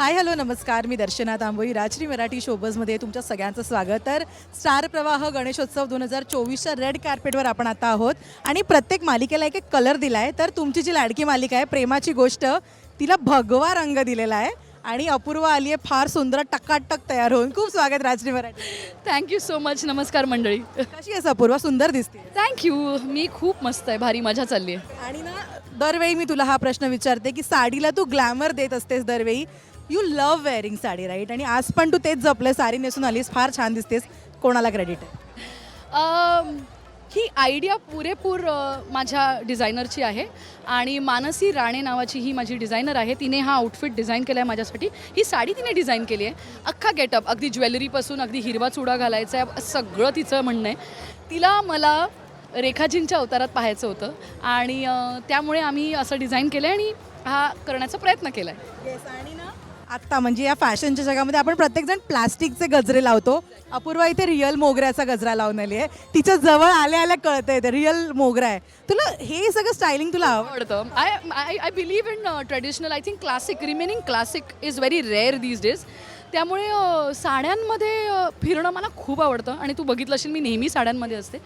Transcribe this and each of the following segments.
Hi hello नमस्कार. मी दर्शना तांबोई राजश्री मराठी शोबजमध्ये तुमच्या सगळ्यांचं स्वागत. तर स्टार प्रवाह गणेशोत्सव दोन हजार चोवीसच्या रेड कार्पेटवर आपण आता आहोत. आणि प्रत्येक मालिकेला एक एक कलर दिला आहे तर तुमची जी लाडकी मालिका आहे प्रेमाची गोष्ट तिला भगवा रंग दिलेला आहे. आणि अपूर्वा आली आहे फार सुंदर टकाटक तयार होऊन. खूप स्वागत Rajshree Marathi. Thank you so much नमस्कार मंडळी. कशी आहेस अपूर्वा? सुंदर दिसते थँक्यू मी खूप मस्त आहे. भारी मजा चालली आहे आणि ना दरवेळी मी तुला हा प्रश्न विचारते की साडीला तू ग्लॅमर देत असतेस दरवेळी. You love wearing sari right आणि आज पण तू तेच जपलं साडी नेसून आलीस फार छान दिसतेस. कोणाला क्रेडिट आहे? ही आयडिया पुरेपूर माझ्या डिझायनरची आहे. आणि मानसी राणे नावाची ही माझी डिझायनर आहे. तिने हा आउटफिट डिझाईन केला आहे माझ्यासाठी. ही साडी तिने डिझाईन केली आहे. अख्खा गेटअप अगदी ज्वेलरीपासून अगदी हिरवा चुडा घालायचा आहे. सगळं तिचं म्हणणं आहे. तिला मला रेखाजींच्या अवतारात पाहायचं होतं. आणि त्यामुळे आम्ही असं डिझाईन केलं आहे आणि हा करण्याचा प्रयत्न केला आहे आणि ना आत्ता म्हणजे या फॅशनच्या जगामध्ये आपण प्रत्येकजण प्लास्टिकचे गजरे लावतो. अपूर्वा इथे रिअल मोगऱ्याचा गजरा लावून आली आहे. तिच्या जवळ आल्या आल्या कळतंय ते रिअल मोगरा आहे. तुला हे सगळं स्टायलिंग तुला आवडतं. I I I believe in traditional I think classic remaining classic is very rare these days त्यामुळे साड्यांमध्ये फिरणं मला खूप आवडतं. आणि तू बघितलं असेल मी नेहमी साड्यांमध्ये असते.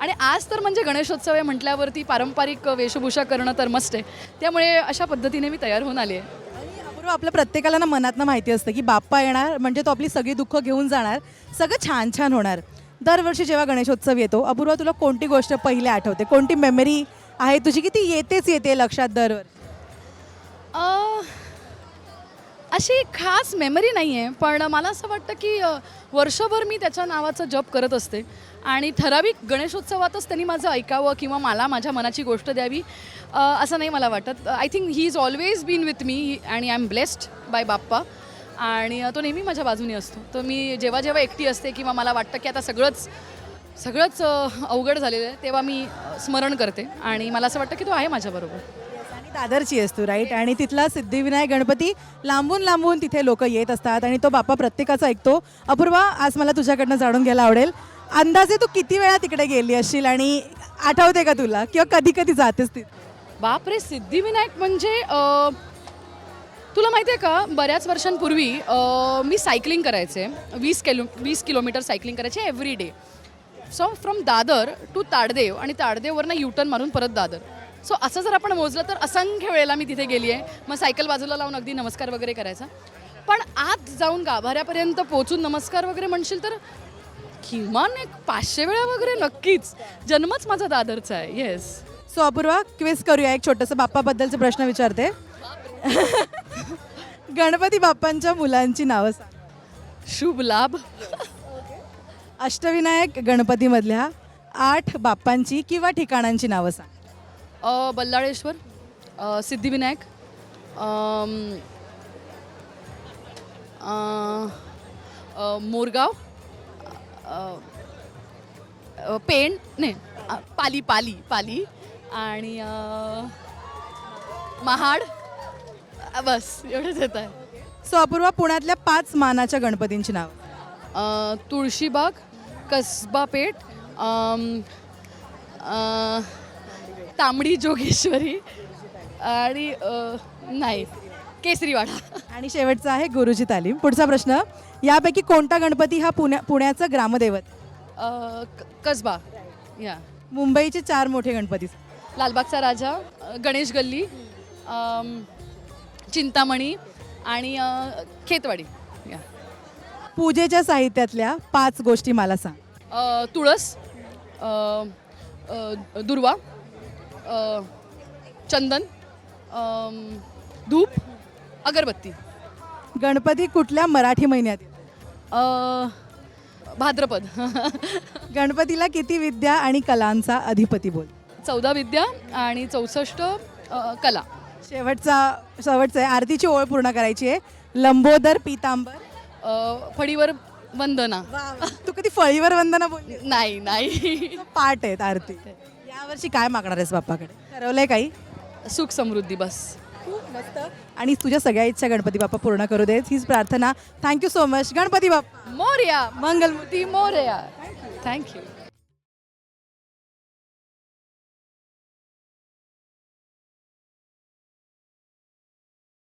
आणि आज तर म्हणजे गणेशोत्सव आहे म्हटल्यावरती पारंपरिक वेशभूषा करणं तर मस्त आहे. त्यामुळे अशा पद्धतीने मी तयार होऊन आली आहे. आणि अपूर्वा आपल्या प्रत्येकाला ना मनातनं माहिती असतं की बाप्पा येणार म्हणजे तो आपली सगळी दुःख घेऊन जाणार सगळं छान छान होणार. दरवर्षी जेव्हा गणेशोत्सव येतो अपूर्वा तुला कोणती गोष्ट पहिले आठवते? कोणती मेमरी आहे तुझी की ती येतेच येते लक्षात दरवर्षी? अशी खास मेमरी नाही आहे पण मला असं वाटतं की वर्षभर मी त्याच्या नावाचं जप करत असते. आणि ठराविक गणेशोत्सवातच त्यांनी माझं ऐकावं किंवा मला माझ्या मनाची गोष्ट द्यावी असं नाही मला वाटत. I think he is always been with me आणि I am blessed by Bappa. आणि तो नेहमी माझ्या बाजूने असतो. तर मी जेव्हा जेव्हा एकटी असते किंवा मला वाटतं की आता सगळंच सगळंच अवघड झालेलं आहे तेव्हा मी स्मरण करते. आणि मला असं वाटतं की तो आहे माझ्याबरोबर. दादरची आहेस तू राईट आणि तिथला सिद्धिविनायक गणपती लांबून लांबून तिथे लोक येत असतात आणि तो बाप्पा प्रत्येकाचा ऐकतो. अपूर्वा आज मला तुझ्याकडनं जाणून घ्यायला आवडेल. अंदाजे तू किती वेळा तिकडे गेली असशील आणि आठवते का तुला? किंवा कधी कधी जातेस ती? बापरे सिद्धिविनायक म्हणजे तुला माहिती आहे का? बऱ्याच वर्षांपूर्वी मी सायकलिंग करायचे. वीस किलो वीस किलोमीटर सायकलिंग करायचे every day so from Dadar to ताडदेव आणि ताडदेववरनं युटर्न मारून परत दादर. सो असं जर आपण मोजलं तर असंख्य वेळेला मी तिथे गेली आहे मग सायकल बाजूला लावून अगदी नमस्कार वगैरे करायचा. पण आत जाऊन गाभाऱ्यापर्यंत पोहोचून नमस्कार वगैरे म्हणशील तर किमान एक पाचशे वेळा वगैरे नक्कीच. जन्मच माझा दादरचा आहे. येस सो अपूर्वा क्विज करूया. एक छोटंसं बाप्पाबद्दलचे प्रश्न विचारते. गणपती बाप्पांच्या मुलांची नावं सांग. शुभ लाभ. अष्टविनायक गणपतीमधल्या आठ बाप्पांची किंवा ठिकाणांची नावं सांग. अ, बल्लाळेश्वर अ, सिद्धिविनायक अम, अ, अ, मोरगाव अ, अ, पेण नाही अ, पाली पाली पाली आणि अ, महाड अ, बस एवढंच येत आहे. सो अपूर्वा पुण्यातल्या पाच मानाच्या गणपतींची नावं. अ, तुळशीबाग कसबा पेठ अम, अ, तांबडी जोगेश्वरी आणि नाही केसरीवाडा. आणि शेवटचा आहे गुरुजी तालीम. पुढचा प्रश्न यापैकी कोणता गणपती हा पुण्या पुण्याचं ग्रामदैवत? अ, क- कसबा. या. मुंबईचे चार मोठे गणपती. लालबागचा राजा अ, गणेश गल्ली अम, चिंतामणी आणि अ, खेतवाडी. या. पूजेच्या साहित्यातल्या पाच गोष्टी मला सांग. अ, तुळस अ, अ, दुर्वा चंदन धूप अगरबत्ती. गणपती कुठल्या मराठी महिन्यात? भाद्रपद. गणपतीला किती विद्या आणि कलांचा अधिपती बोल? चौदा विद्या आणि चौसष्ट कला. शेवटचा शेवटचा आहे. आरतीची ओळ पूर्ण करायची आहे. लंबोदर पितांबर. फळीवर वंदना. तू कधी फळीवर वंदना बोलली? नाही नाही. पाठ आहेत आरती. यावर्षी काय मागणार आहेस बाप्पाकडे? ठरवलंय काही? सुख समृद्धी बस. खूप मस्त. आणि तुझ्या सगळ्या इच्छा गणपती बाप्पा पूर्ण करू देत. हीच प्रार्थना. Thank you so much Ganpati Bappa. Morya. Mangalmurti. Morya. Thank you